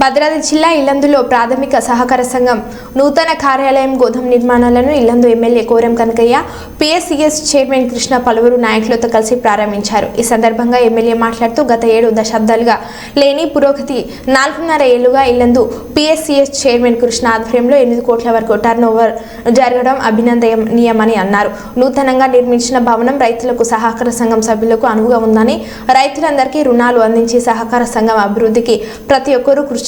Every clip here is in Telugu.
భద్రాద్రి జిల్లా ఇల్లందులో ప్రాథమిక సహకార సంఘం నూతన కార్యాలయం గోధుమ నిర్మాణాలను Yellandu MLA Koram Kanakaiah PSCS chairman Krishna పలువురు నాయకులతో కలిసి ప్రారంభించారు. ఈ సందర్భంగా ఎమ్మెల్యే మాట్లాడుతూ గత ఏడు దశాబ్దాలుగా లేని పురోగతి నాలుగున్నర ఏళ్ళుగా ఇల్లందు పిఎస్సిఎస్ చైర్మన్ కృష్ణ ఆధ్వర్యంలో ఎనిమిది కోట్ల వరకు టర్న్ ఓవర్ జరగడం అభినందనీయమని అన్నారు. నూతనంగా నిర్మించిన భవనం రైతులకు సహకార సంఘం సభ్యులకు అనువుగా ఉందని రైతులందరికీ రుణాలు అందించి సహకార సంఘం అభివృద్ధికి ప్రతి ఒక్కరూ కృషి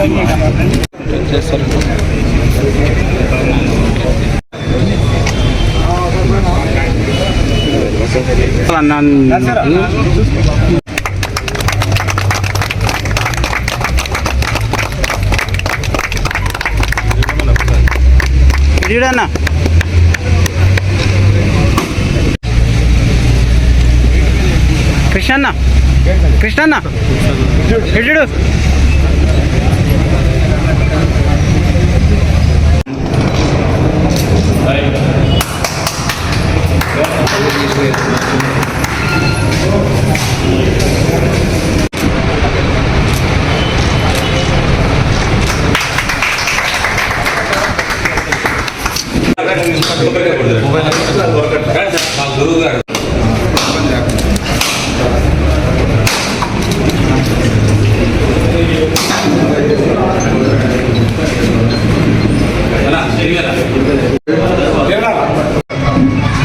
ఇది చేద్దాం ఈడన్నా కృష్ణన్న. కృష్ణన్న ఇడు గురువు గారు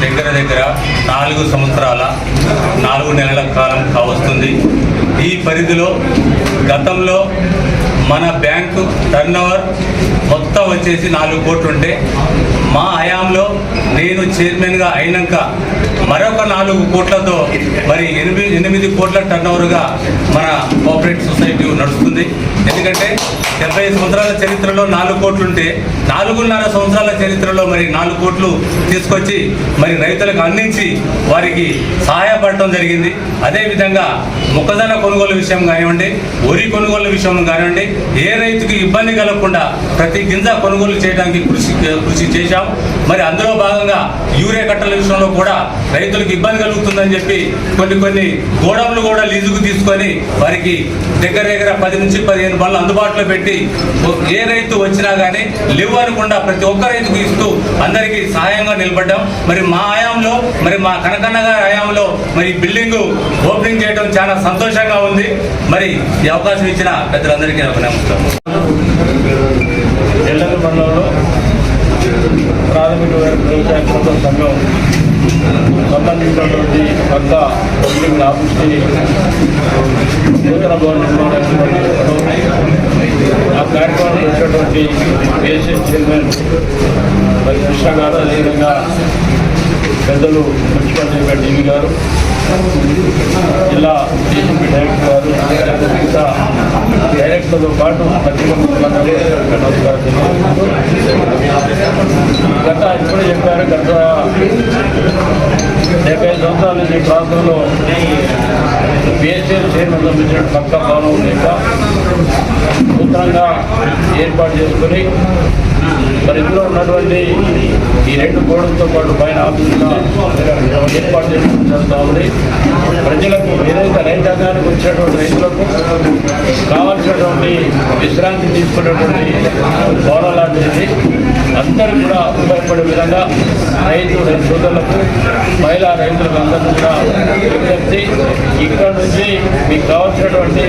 దగ్గర దగ్గర నాలుగు సంవత్సరాల నాలుగు నెలల కాలం కావస్తుంది. ఈ పరిధిలో గతంలో మన బ్యాంకు టర్నోవర్ మొత్తం వచ్చేసి నాలుగు కోట్లు ఉంటే మా హయాంలో చైర్మన్గా అయినాక మరొక నాలుగు కోట్లతో మరి ఎనిమిది ఎనిమిది కోట్ల టర్నోవర్గా మన కోఆపరేటివ్ సొసైటీ నడుస్తుంది. ఎందుకంటే డెబ్బై సంవత్సరాల చరిత్రలో నాలుగు కోట్లుంటే నాలుగున్నర సంవత్సరాల చరిత్రలో మరి నాలుగు కోట్లు తీసుకొచ్చి మరి రైతులకు అందించి వారికి సహాయపడటం జరిగింది. అదేవిధంగా మొక్కజొన్న కొనుగోలు విషయం కానివ్వండి వరి కొనుగోలు విషయం కానివ్వండి ఏ రైతుకి ఇబ్బంది కలగకుండా ప్రతి గింజ కొనుగోలు చేయడానికి కృషి కృషి చేశాం. మరి అందులో భాగంగా యూరియా కట్టల విషయంలో కూడా రైతులకు ఇబ్బంది కలుగుతుందని చెప్పి కొన్ని కొన్ని గోడౌన్లు కూడా లీజుకు తీసుకొని వారికి దగ్గర దగ్గర పది నుంచి పదిహేను బండ్లు అందుబాటులో పెట్టి ఏ రైతు వచ్చినా కానీ లేవు అనకుండా ప్రతి ఒక్క రైతుకు ఇస్తూ అందరికీ సహాయంగా నిలబడ్డాం. మరి మా ఆయాంలో మరి మా కనకన్న గారి ఆయాంలో మరి బిల్డింగ్ ఓపెనింగ్ చేయడం చాలా సంతోషంగా ఉంది. మరి ఈ అవకాశం ఇచ్చిన పెద్దలందరికీ నాకు నమస్కారం. ప్రాథమిక వ్యవసాయ ప్రోత్సాహ సంఘం సంబంధించినటువంటి కొత్త బిల్డింగ్ ఆఫీస్ని నూతన భవన నిర్మాణం ఆ కార్యక్రమంలో వచ్చినటువంటి ఏసీ చైర్మన్ మరి కృష్ణ గారు అదేవిధంగా పెద్దలు మున్సిపాలిటీ చైర్మన్ డివి గారు జిల్లా డీసీపీ డైరెక్టర్ గారు మిగతా డైరెక్టర్తో పాటు పత్రికా మిత్రులందరూ నమస్కారం తెలియజేస్తున్నాను. గత ఇప్పుడే చెప్పారు గత డెబ్బై సంవత్సరాల నుంచి ఈ ప్రాంతంలో బిఎస్ఎల్ చైర్మన్ సంబంధించిన పక్క భవనం లేక నూతనంగా ఏర్పాటు చేసుకుని మరి ఇందులో ఉన్నటువంటి ఈ రెండు గోడలతో పాటు పైన ఆఫీసుగా ఏర్పాటు చేయడం జరుగుతూ ఉంది. ప్రజలకు ఏదైతే రైతాంగానికి వచ్చినటువంటి రైతులకు కావాల్సినటువంటి విశ్రాంతి తీసుకున్నటువంటి భవనం లాంటిది అందరూ కూడా ఉపయోగపడే విధంగా రైతు సోదరులకు మహిళా రైతులకు అందరూ కూడా విజ్ఞప్తి. ఇక్కడ నుంచి మీకు కావాల్సినటువంటి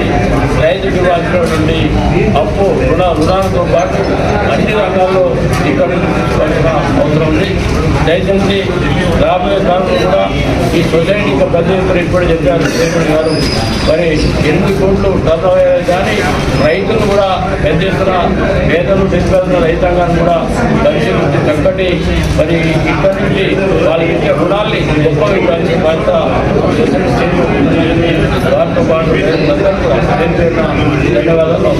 రైతుకి ఇవ్వాల్సినటువంటి అప్పు రుణ రుణాలతో పాటు అన్ని రంగాల్లో ఇక్కడ నుంచి అవసరం ఉంది. దయచేసి రాబోయే కాలంలో కూడా ఈ సొసైటీ ఇంకా పెద్ద ఎత్తున ఇప్పుడు చెప్పారు చైర్మన్ గారు మరి ఎనిమిది కోట్లు టర్న్ కానీ రైతులు కూడా పెద్ద ఎత్తున పేదలు నిరుపేదల రైతాంగాన్ని కూడా పరిశీలించి చక్కటి మరి ఇక్కడ నుంచి వాళ్ళకి ఇచ్చే రుణాల్ని గొప్పగా ఇవ్వాల్సిన బాధ్యత సొసైటీ వారితో పాటు ధన్యవాదాలు.